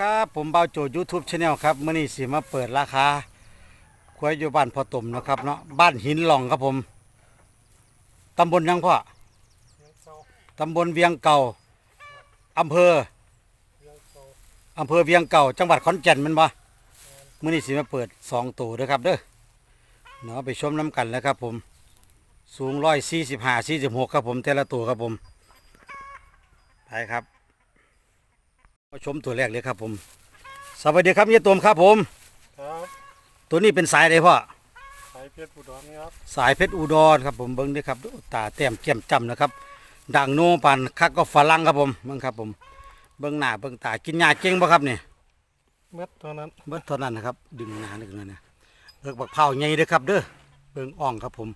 ครับ ผมเบาโจยูทูบชาแนลครับเมื่อนี้สิมาเปิดราคาควายอยู่บ้านพ่อตุ่มนะครับเนาะบ้านหินหล่องครับผมตำบลยังพ่อตำบลเวียงเก่าอำเภออำเภอเวียงเก่า จังหวัดขอนแก่นมันบ่มื่อนี้สิมาเปิดสองตัวเด้อครับเด้อเนาะไปชมน้ำกันแล้วครับ ผม สูงร้อยสี่สิบห้าสี่สิบหกครับผมแต่ละตัวครับผมไปครับ มาชมตัวแรกเลยครับผม สวัสดีครับเยี่ยตมครับผม ครับตัวนี้เป็นสายอะไรพ่อ สายเพชรอุดรครับ สายเพชรอุดรครับผมเบิ้งด้วยครับดูตาแต้มแก้มจำนะครับดังโนปันคักก็ฝรั่งครับผมเบิ้งครับผม เบิ้งหน้าเบิ้งตากินยาเก่งปะครับนี่เม็ดตัวนั้นเบิ้งเท่านั้นนะครับ ดึงหน้าดึงหน้าเนี่ยเบิกบักเผาใหญ่เด้อครับ เด้อเบิ้งอ่องครับผม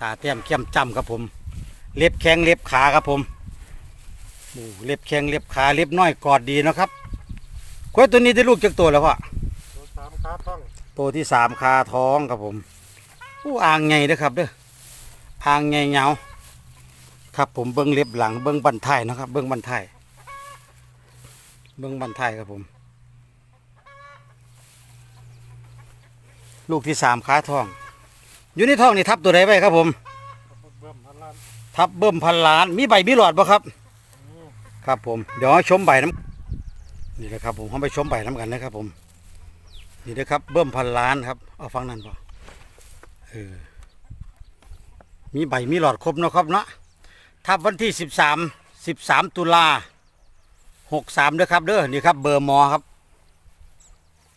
ตาแต้มแก้มจำครับผม เล็บแข้งเล็บขาครับผมโอ้ เล็บแข้งเล็บขาเล็บน้อยกอดดีเนาะครับกล้วยตัวนี้ได้ลูกจากตัวแล้วพ่อตัวสามขาท่องตัวที่สามคาท้องครับผมอู้อ่างไงเด้อครับเด้ออ่างไงเหงาครับผมเบิ้งเล็บหลังเบิ้งบันท้ายนะครับ เบิ้งบันท้ายเบิ้งบันท้ายครับผม ลูกที่สามคาท้องอยู่ในท้องนี่ทับตัวใดไว้ครับผมเบิ่มพันล้านทับเบิ้มพันล้าน มีใบมีหลอดบ่ครับนี่ ครับผมเดี๋ยวชมใบน้ำนี่แหละครับผมเขาไปชมใบน้ำกันนะครับ ผม นี่นะครับเบิ้มพันล้านครับเอาฟังนั่นพอเออมีใบมีหลอดครบเนาะครับเนาะทับวันที่สิบสามสิบสามตุลาหกสามเด้อครับเด้อนี่ครับ เบอร์หมอครับ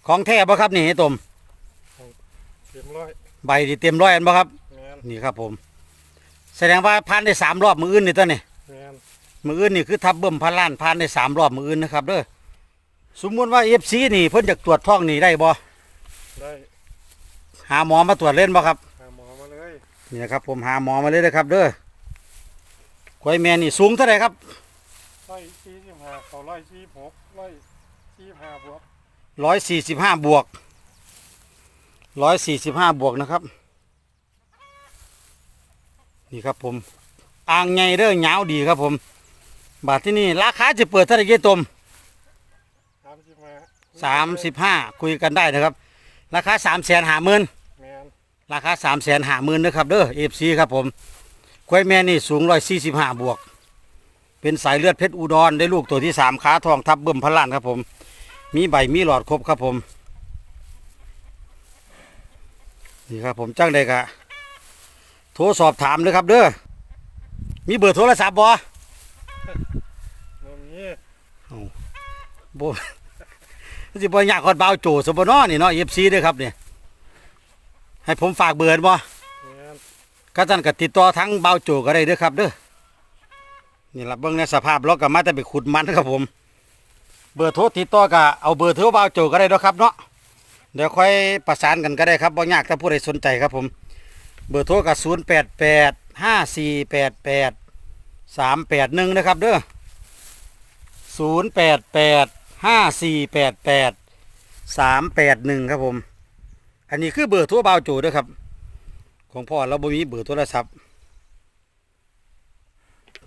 ของแท้ปะครับนี่ไอ้ตมเต็มร้อยใบที่เต็มร้อยอันปะครับแมนนี่ครับผม แสดงว่าผ่านได้สามรอบมืออื่นนี่ตัวนี่แมนมืออื่นนี่คือทับเบิ่มพันล้านผ่านได้สามรอบมืออื่นนะครับเด้อสมมติว่าเอฟซีนี่เพิ่นอยากตรวจท้องนี่ได้บ่ได้หาหมอมาตรวจเล่นบ่ครับหาหมอมาเลยนี่นะครับ ผมหาหมอมาเลยนะครับ เด้อควายแม่นี่สูงเท่าไหร่ครับร้อยสี่สิบห้าเขาร้อยสี่หกร้อยสี่ห้าบวกร้อยสี่สิบห้าบวกร้อยสี่สิบห้าบวกนะครับ นี่ครับผมอ่างไงเด้อเหงาวดีครับผม บาทที่นี่ราคาจะเปิดเท่าไหร่เกี่ยตมสามสิบห้าสามสิบห้าคุยกันได้นะครับ ราคาสามแสนหาหมื่นแมนราคาสามแสนหาหมื่นนะครับเด้อเอฟซีครับผมควายแม่นี่สูงร้อยสี่สิบห้าบวก เป็นสายเลือดเพชรอุดรได้ลูกตัวที่สามขาทองทับเบิ่มพนล้านครับผม มีใบมีหลอดครบครับผมนี่ครับผมจ้างได้กะโทรสอบถามเลยครับเด้อมีเบอร์โทรศัพท์บ่มันนี้ บ่สิบ่ยากคนเบาโจสบเนอนี่เนาะเอฟซีด้วยครับเนี่ยให้ผมฝากเบอร์บ่ก็ท่านก็ติดต่อทั้งเบาโจก็ได้เด้อครับเด้อนี่ละเบิ่งในสภาพรถก็มาแต่ไปขุดมันครับผม เบอร์โทรติดต่อก็เอาเบอร์โทรเบาโจก็ได้เด้อครับเนาะเดี๋ยวค่อยประสานกันก็ได้ครับบ่ยากถ้าผู้ใดสนใจครับผม เบอร์โทรก็ศูนย์แปดแปดห้าสี่แปดแปดสามแปดหนึ่งนะครับเด้อ ศูนย์แปดแปดห้าสี่แปดแปดสามแปดหนึ่งครับผม อันนี้คือเบอร์โทรเบาโจเด้อครับ ของพ่อเราบ่มีเบอร์โทรศัพท์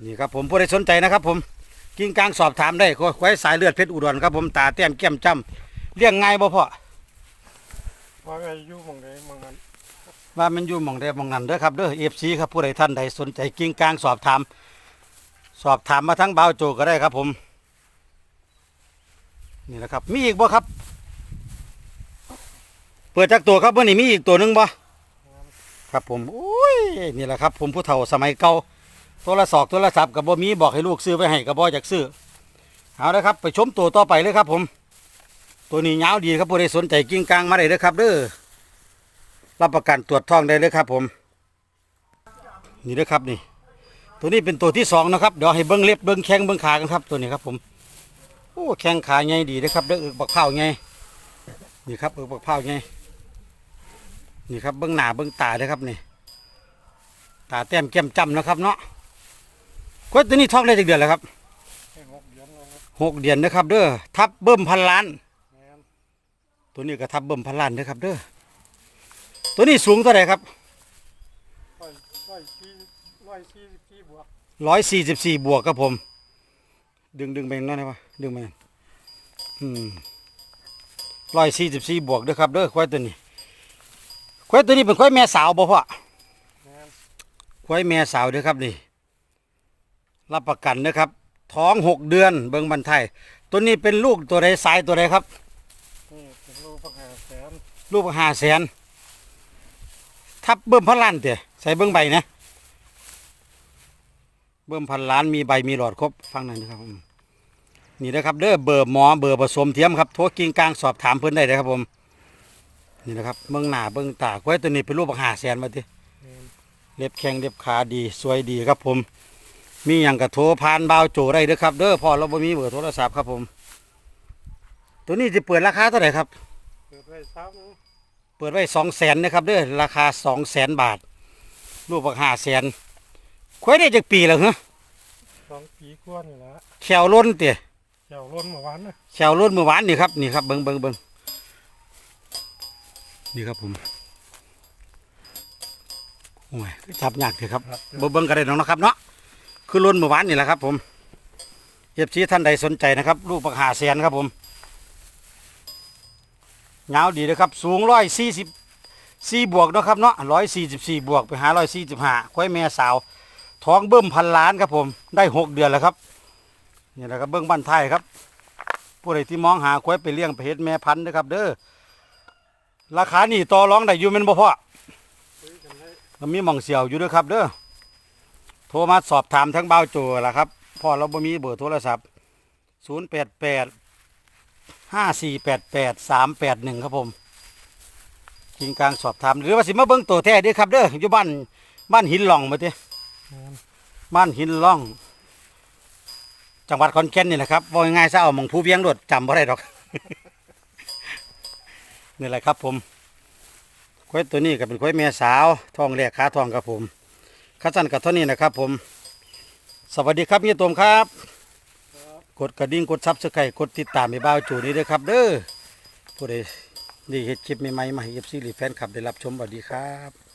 นี่ครับผมผู้ใดสนใจนะครับ ผมกิ้งกลางสอบถามได้ควายสายเลือดเพชรอุดรครับผมตาแต้มแก้มจ้ำเลี้ยงง่ายบ่พ่อว่าไงอยู่หมองใดหมองนั้นว่ามันอยู่หมองใดหมองนั้นเด้อครับเด้อเอฟซีครับผู้ใดท่านใดสนใจกิ้งกลางสอบถาม สอบถามมาทั้งเบาวโจก็ได้ครับผม นี่แหละครับ มีอีกบ่ครับ เปิดจากตัวครับเมื่อนี้มีอีกตัวหนึงบ่ครับผมโอ้ยนี่แหละครับ ผมผู้เฒ่าสมัยเก่าโทรศัพท์โทรศัพท์กับบ่มีบอกให้ลูกซื้อไว้ให้กับบ่อยากซื้อเอาละครับ ไปชมตัวต่อไปเลยครับ ผม ตัวนี้ยาวดีครับผู้ใดสนใจกิ้งกลางมาได้เลยครับเด้อรับประกันตรวจท้องได้เลยครับ ผม นี่เลยครับนี่ ตัวนี้เป็นตัวที่สองนะครับเดี๋ยวให้เบิ้งเล็บเบิ้งแข้งเบิ้งขากันครับตัวนี้ครับผม โอ้แข้งขาใหญ่ดีนะครับเด้อเอึกบักเผาใหญ่นี่ครับเอึกบักเผาใหญ่นี่ครับเบื้องหน้าเบื้องตาเลยครับนี่ตาแต้มแก้มจำนะครับเนาะกล้วยตัวนี้ท้องได้จากเดือนแล้วครับให้หกเดือนแล้วครับหกเดือนนะครับ เด้อทับเบิ่มพันล้านแมนตัวนี้ก็ทับเบิ่มพันล้านนะครับ เด้อตัวนี้สูงเท่าไหร่ครับร้อยร้อยสี่ร้อยสี่สิบสี่บวกร้อยสี่สิบสี่บวกครับผม ดึงดึงไปนั่นนะวะดึงไปอืมร้อยสี่สิบสี่บวกเด้อครับเด้อควายตัวนี้ควายตัวนี้เป็นควายแม่สาวบ่พ่อแม่นควายแม่สาวเด้อครับนี่รับประกันนะครับ ท้องหกเดือนเบิ่งบันไทยตัวนี้เป็นลูกตัวใดสายตัวใดครับนี่เป็นลูกปักหาแสนลูกห้าแสนทับเบิ่มพันล้านเตะใส่เบิ่งใบนะ เบิ่มพันล้านมีใบมีหลอดครบฟังหน่อยนะครับผมนี่นะครับเด้อเบอร์หมอเบอร์ผสมเทียมครับโทรกิ่งกลางสอบถามเพิ่นได้เลยครับผมนี่นะครับเบิ่งหน้าเบิ่งตาควายตัวนี้เป็นลูกห้าแสนมาติแม่นเล็บแข้งเล็บขาดีสวยดีครับผม มีอย่างกระโทรผ่านบ่าวโจได้เด้อครับ เด้อพอเราบ่มีเบอร์โทรศัพท์ครับผม ตัวนี้จะเปิดราคาเท่าไหร่ครับเกิดไว้ซ้เปิดไว้สองแสนนะครับเด้อราคาสองแสนบาทลูกบักห้าแสน ควายได้จากปีแล้วเหรอำสองปีกว่านี่ละแขวล้นเตี๋ยเจ้าล้นเมื่อวานนะแขวล้นเมื่อวานนี่ครับนี่ครับเบิ้งเบิ้งเบิ้งนี่ครับผมโอ้ยจับยากเถอะครับครับเบิ่งเบิ้งกันได้น้องนะครับเนาะคือล้นเมื่อวานนี่แหละครับ ผมเอฟซีท่านใดสนใจนะครับ ลูกบักห้าแสนครับผมยาวดีนะครับ สูงร้อยสี่สิบสี่บวกเนาะครับเนาะร้อยสี่สิบสี่บวกไปหาร้อยสี่สิบห้าควายแม่สาว ท้องเบิ่มพันล้านครับผม ได้หกเดือนแล้วครับนี่แหละครับเบิ้งบ้านไทยครับ ผู้ใดที่มองหาควายไปเลี้ยงไปเฮ็ดแม่พันธุ์นะครับ เด้อราคานี่ต่อรองได้อยู่แม่นบ่พ่อซื้อกันได้มันมีหม่องเสียวอยู่ด้วยครับ เด้อโทรมาสอบถามทั้งเบาโจล่ะครับพ่อเราบ่มีเบอร์โทรศัพท์ศูนย์แปดแปดห้าสี่แปดแปดสามแปดหนึ่งครับผมกิงกลางสอบถามหรือว่าสิมาเบิ่งตัวแท้ด้อครับเด้ออยู่บ้านบ้านหินหล่องมาติแม่น บ้านหินล่อง จังหวัดขอนแก่นนี่แหละครับว่าง่ายๆซะเอาหมองผู้เวียงโดดจำบ่ได้ดอก นี่แหละครับผมควายตัวนี้ก็เป็นควายแม่สาวทองแรกขาทองครับผมข้าสั้นกับเท่านี้นะครับผม สวัสดีครับเฮียตมครับครับกดกระดิ่งกดซับสไครต์กดติดตามให้บ่าวจูนี่ด้วยครับ เด้อผู้ใดนี่เฮ็ดคลิปใหม่ๆมาให้เอฟซีหรือแฟนคลับได้รับชมสวัสดีครับ